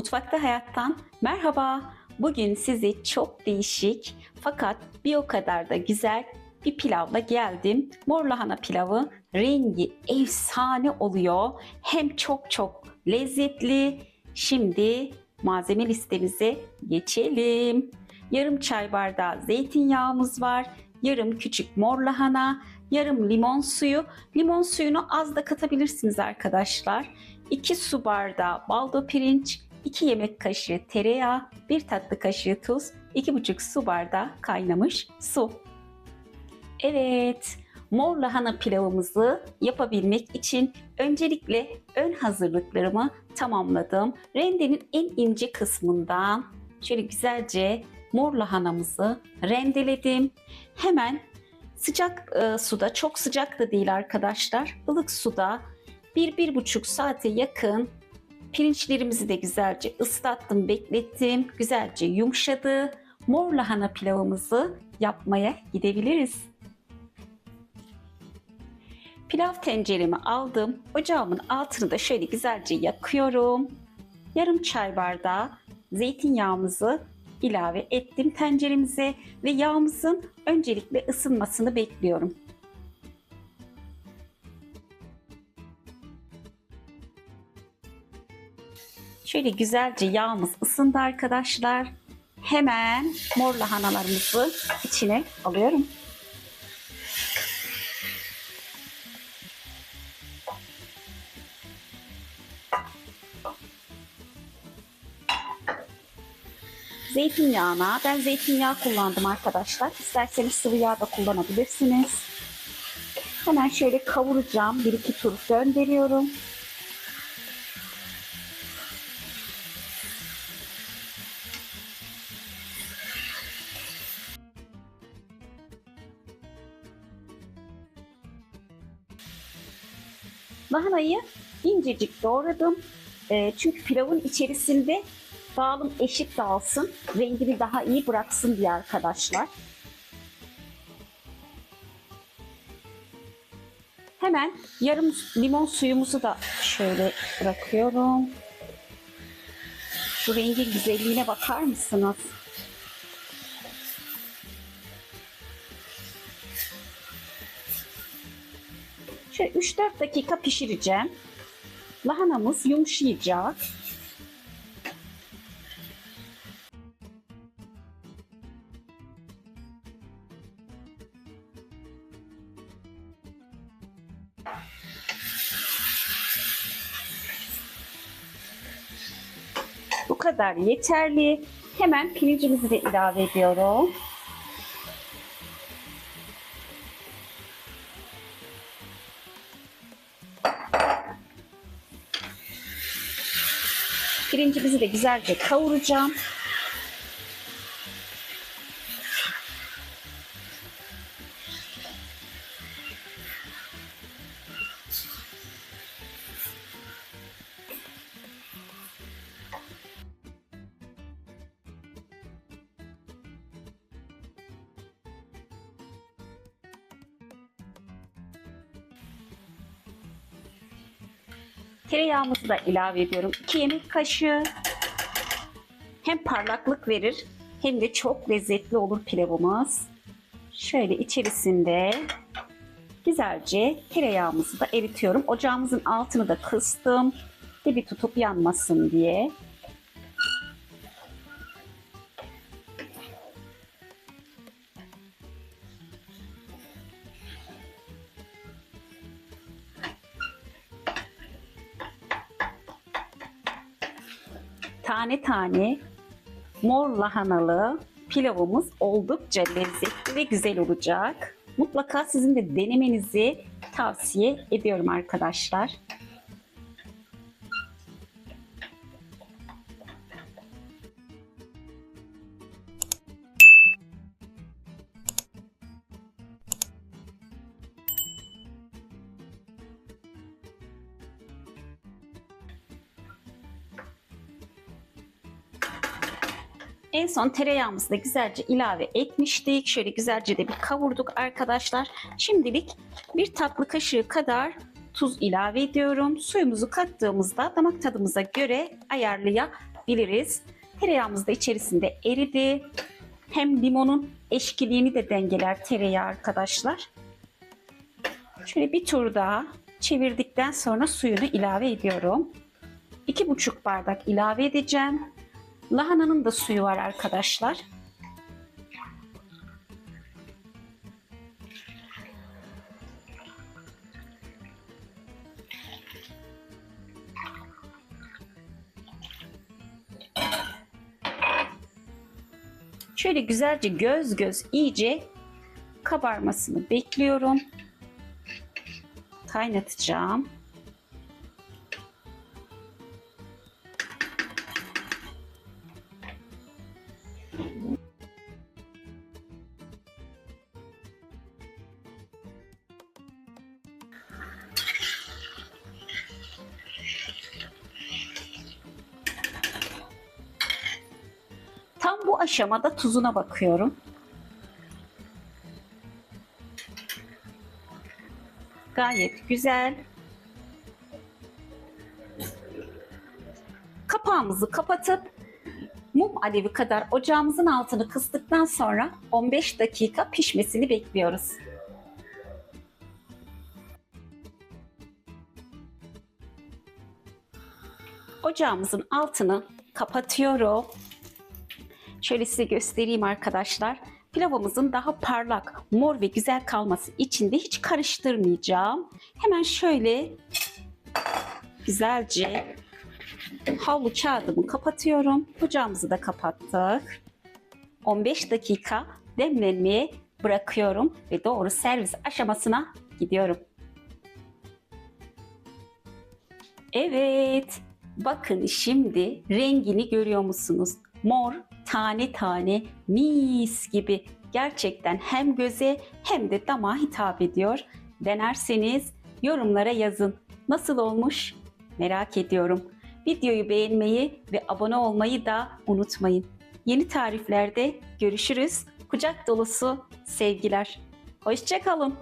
Mutfakta Hayat'tan merhaba. Bugün sizi çok değişik fakat bir o kadar da güzel bir pilavla geldim. Mor lahana pilavı rengi efsane oluyor. Hem çok çok lezzetli. Şimdi malzeme listemize geçelim. Yarım çay bardağı zeytinyağımız var. Yarım küçük mor lahana, yarım limon suyu. Limon suyunu az da katabilirsiniz arkadaşlar. 2 su bardağı baldo pirinç, 2 yemek kaşığı tereyağı, 1 tatlı kaşığı tuz, 2,5 su bardağı kaynamış su. Evet, mor lahana pilavımızı yapabilmek için öncelikle ön hazırlıklarımı tamamladım. Rendenin en ince kısmından şöyle güzelce mor lahanamızı rendeledim. Hemen sıcak e, suda, çok sıcak da değil arkadaşlar, ılık suda 1-1,5 saate yakın pirinçlerimizi de güzelce ıslattım, beklettim. Güzelce yumuşadı. Mor lahana pilavımızı yapmaya gidebiliriz. Pilav tenceremi aldım. Ocağımın altını da şöyle güzelce yakıyorum. Yarım çay bardağı zeytinyağımızı ilave ettim tenceremize ve yağımızın öncelikle ısınmasını bekliyorum. Şöyle güzelce yağımız ısındı arkadaşlar. Hemen mor lahanalarımızı içine alıyorum. Zeytinyağına, ben zeytinyağı kullandım arkadaşlar. İsterseniz sıvı yağ da kullanabilirsiniz. Hemen şöyle kavuracağım. Bir iki tur gönderiyorum. Lahanayı incecik doğradım. Ee, çünkü pilavın içerisinde dağılım eşit dağılsın. Rengini daha iyi bıraksın diye arkadaşlar. Hemen yarım limon suyumuzu da şöyle bırakıyorum. Şu rengin güzelliğine bakar mısınız? Şöyle 3-4 dakika pişireceğim. Lahanamız yumuşayacak. Bu kadar yeterli. Hemen pirincimizi de ilave ediyorum. Pirincimizi de güzelce kavuracağım. Tereyağımızı da ilave ediyorum. 2 yemek kaşığı. Hem parlaklık verir hem de çok lezzetli olur pilavımız. Şöyle içerisinde güzelce tereyağımızı da eritiyorum. Ocağımızın altını da kıstım. Dibi tutup yanmasın diye. Tane tane mor lahanalı pilavımız oldukça lezzetli ve güzel olacak. Mutlaka sizin de denemenizi tavsiye ediyorum arkadaşlar. En son tereyağımızı da güzelce ilave etmiştik. Şöyle güzelce de bir kavurduk arkadaşlar. Şimdilik bir tatlı kaşığı kadar tuz ilave ediyorum. Suyumuzu kattığımızda damak tadımıza göre ayarlayabiliriz. Tereyağımız da içerisinde eridi. Hem limonun eşkiliğini de dengeler tereyağı arkadaşlar. Şöyle bir tur daha çevirdikten sonra suyunu ilave ediyorum. 2,5 bardak ilave edeceğim. Lahananın da suyu var arkadaşlar. Şöyle güzelce göz göz iyice kabarmasını bekliyorum. Kaynatacağım. Tam bu aşamada tuzuna bakıyorum. Gayet güzel. Kapağımızı kapatıp mum alevi kadar ocağımızın altını kıstıktan sonra 15 dakika pişmesini bekliyoruz. Ocağımızın altını kapatıyorum. Şöyle size göstereyim arkadaşlar. Pilavımızın daha parlak, mor ve güzel kalması için de hiç karıştırmayacağım. Hemen şöyle güzelce havlu kağıdımı kapatıyorum. Ocağımızı da kapattık. 15 dakika demlenmeye bırakıyorum ve doğru servis aşamasına gidiyorum. Evet. Bakın şimdi rengini görüyor musunuz? Mor, tane tane, mis gibi. Gerçekten hem göze hem de damağa hitap ediyor. Denerseniz yorumlara yazın. Nasıl olmuş? Merak ediyorum. Videoyu beğenmeyi ve abone olmayı da unutmayın. Yeni tariflerde görüşürüz. Kucak dolusu sevgiler. Hoşçakalın.